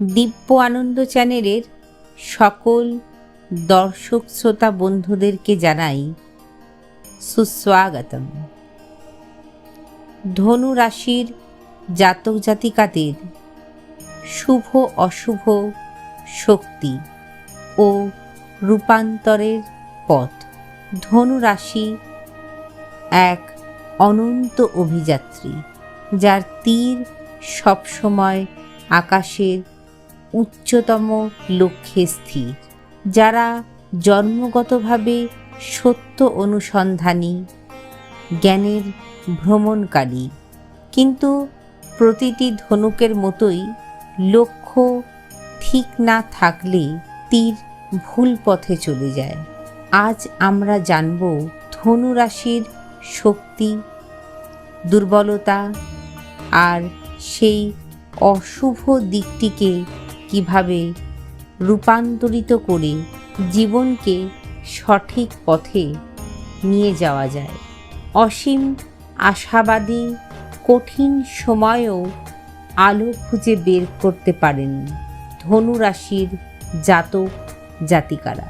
দিব্য আনন্দ চ্যানেলের সকল দর্শক শ্রোতা বন্ধুদেরকে জানাই সুস্বাগতম। ধনু রাশির জাতক জাতিকাদের শুভ অশুভ শক্তি ও রূপান্তরের পথ। ধনু রাশি এক অনন্ত অভিযাত্রী, যার তীর সবসময় আকাশের উচ্চতম লক্ষ্যে স্থির, যারা জন্মগতভাবে সত্য অনুসন্ধানী, জ্ঞানের ভ্রমণকারী। কিন্তু প্রতিটি ধনুকের মতোই লক্ষ্য ঠিক না থাকলে তীর ভুল পথে চলে যায়। আজ আমরা জানব ধনু রাশির শক্তি, দুর্বলতা আর সেই অশুভ দিকটিকে কীভাবে রূপান্তরিত করে জীবনকে সঠিক পথে নিয়ে যাওয়া যায়। অসীম আশাবাদী কঠিন সময়েও আলো খুঁজে বের করতে পারেন ধনু রাশির জাতক জাতিকারা।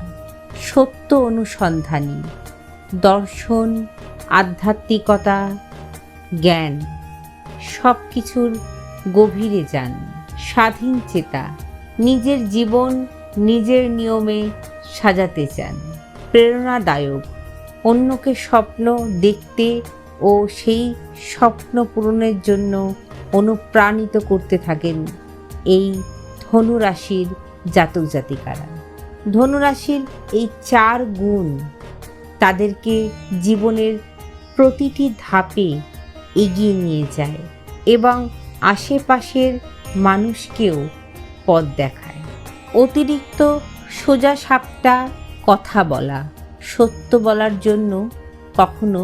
সত্য অনুসন্ধানী, দর্শন, আধ্যাত্মিকতা, জ্ঞান সব কিছুর গভীরে যান, স্বাধীন চেতা। নিজের জীবন নিজের নিয়মে সাজাতে চান। প্রেরণাদায়ক। অন্যকে স্বপ্ন দেখতে ও সেই স্বপ্ন পূরণের জন্য অনুপ্রাণিত করতে থাকেন এই ধনু রাশির জাতক জাতিকারা। ধনুরাশির এই চার গুণ তাদেরকে জীবনের প্রতিটি ধাপে এগিয়ে নিয়ে যায় এবং আশেপাশের মানুষকেও পথ দেখায়। অতিরিক্ত সোজা সাপটা কথা বলা, সত্য বলার জন্য কখনো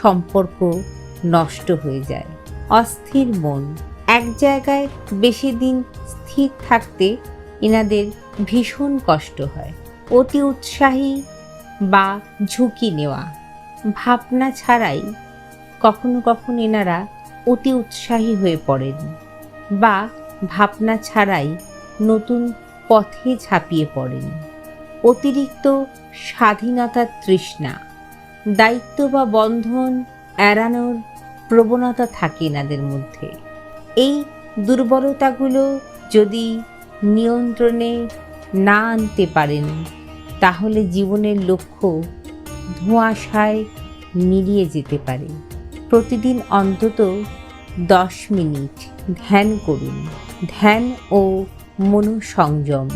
সম্পর্ক নষ্ট হয়ে যায়। অস্থির মন, এক জায়গায় বেশি দিন স্থির থাকতে এনাদের ভীষণ কষ্ট হয়। অতি উৎসাহী বা ঝুঁকি নেওয়া, ভাবনা ছাড়াই কখনো কখনো এনারা অতি উৎসাহী হয়ে পড়েন বা ভাবনা ছাড়াই নতুন পথে ঝাঁপিয়ে পড়েন। অতিরিক্ত স্বাধীনতার তৃষ্ণা, দায়িত্ব বা বন্ধন এড়ানোর প্রবণতা থাকে এনাদের মধ্যে। এই দুর্বলতাগুলো যদি নিয়ন্ত্রণে না আনতে পারেন, তাহলে জীবনের লক্ষ্য ধোঁয়াশায় মিলিয়ে যেতে পারে। প্রতিদিন অন্তত দশ মিনিট ধ্যান করুন। ধ্যান ও মনোসংযম।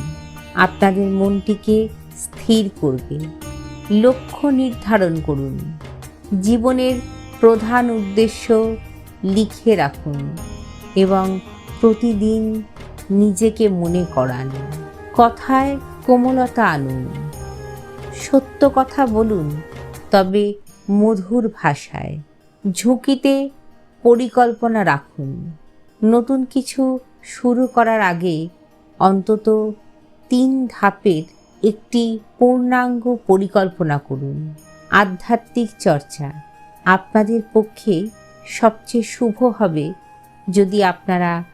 আপনাদের মনটিকে স্থির করবে লক্ষ্য নির্ধারণ করুন, জীবনের প্রধান উদ্দেশ্য লিখে রাখুন এবং প্রতিদিন নিজেকে মনে করান, কথায় কোমলতা আনুন, সত্য কথা বলুন, তবে মধুর ভাষায়, ঝুঁকিতে পরিকল্পনা রাখুন। নতুন কিছু শুরু করার আগে অন্তত তিন ধাপের একটি পূর্ণাঙ্গ পরিকল্পনা করুন। আধ্যাত্মিক চর্চা আপনাদের পক্ষে সবচেয়ে শুভ হবে যদি আপনারা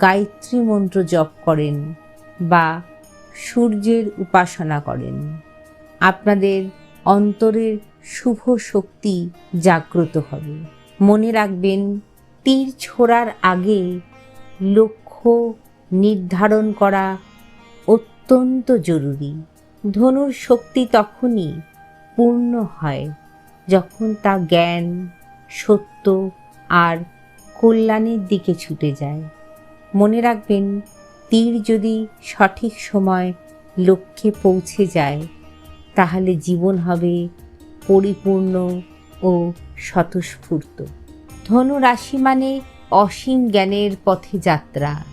গায়ত্রী মন্ত্র জপ করেন বা সূর্যের উপাসনা করেন। আপনাদের অন্তরের শুভ শক্তি জাগ্রত হবে। মনে রাখবেন, তীর ছোড়ার আগে লক্ষ্য নির্ধারণ করা অত্যন্ত জরুরি। ধনুর শক্তি তখনই পূর্ণ হয় যখন তা জ্ঞান, সত্য আর কল্যাণের দিকে ছুটে যায়। মনে রাখবেন, তীর যদি সঠিক সময় লক্ষ্যে পৌঁছে যায়, তাহলে জীবন হবে পরিপূর্ণ ও স্বতঃস্ফূর্ত। ধনু রাশি মানে অসীম জ্ঞানের পথে যাত্রা।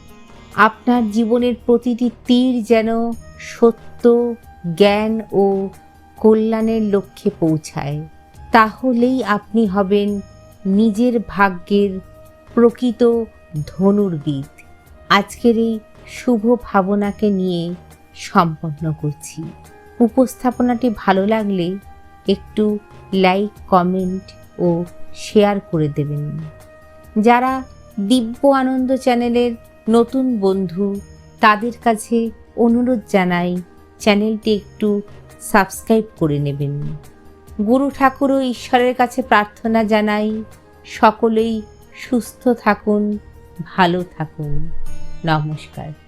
আপনার জীবনের প্রতিটি তীর যেন সত্য, জ্ঞান ও কল্যাণের লক্ষ্যে পৌঁছায়। তাহলেই আপনি হবেন নিজের ভাগ্যের প্রকৃত ধনুর্বিদ। আজকের এই শুভ ভাবনাকে নিয়ে সম্পন্ন করছি। উপস্থাপনাটি ভালো লাগলে একটু লাইক, কমেন্ট ও শেয়ার করে দেবেন। যারা দিব্য আনন্দ চ্যানেলের নতুন বন্ধু তাদের কাছে অনুরোধ জানাই চ্যানেলটি একটু সাবস্ক্রাইব করে নেবেন। গুরু ঠাকুর ও ঈশ্বরের কাছে প্রার্থনা জানাই, সকলেই সুস্থ থাকুন, ভালো থাকুন। নমস্কার।